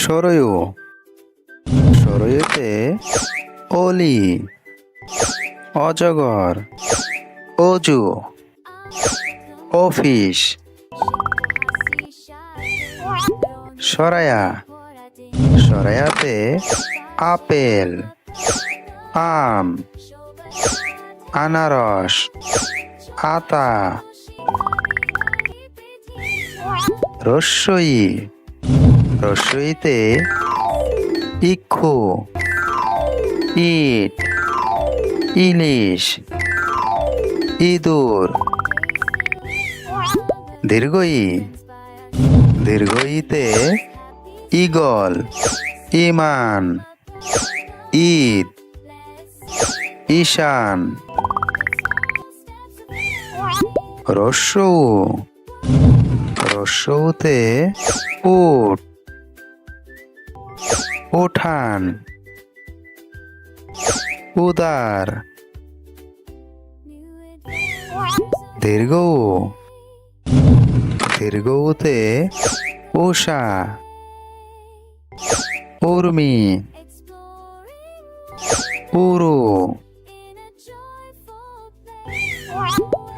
সরয়ু। সরয়ুতে অলি অজগর অজু office সরায়া। সরায়াতে apple আম আনারস আতা রস্যই। রস্যইতে ইক্ষু ইট ইলিশ ইঁদুর দীর্ঘই দীর্ঘইতে ইগল ইমান ঈদ ঈশান রস্যৌ রস্যৌতে উট। উঠান। উদার। দীর্ঘ উ। দীর্ঘউতে উষা। উর্মি। উরু।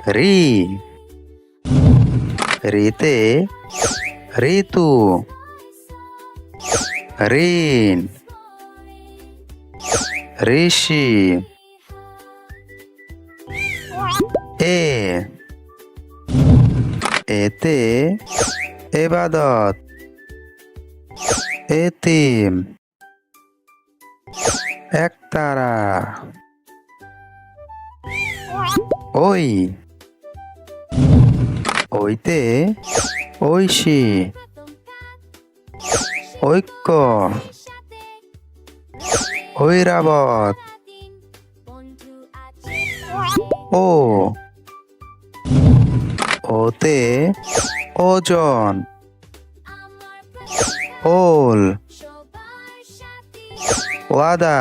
রি। রিতে ঋতু। ঋণ। ঋষি। এ। এতে এবাদত। এতিম। একতারা। ওই। ওইতে ঐশী। ঐক্য ঐরাবত ও ওতে ওজন ওল ওয়াদা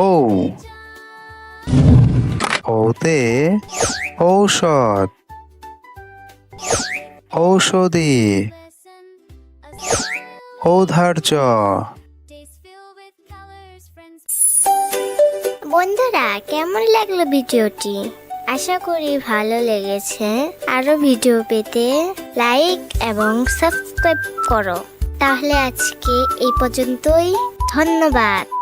ও ওতে ঔষধ ঔষধি। ঔধার্য। বন্ধুরা, কেমন লাগল ভিডিওটি? আশা করি ভালো লেগেছে। আরও ভিডিও পেতে লাইক এবং সাবস্ক্রাইব করো। তাহলে আজকে এই পর্যন্তই। ধন্যবাদ।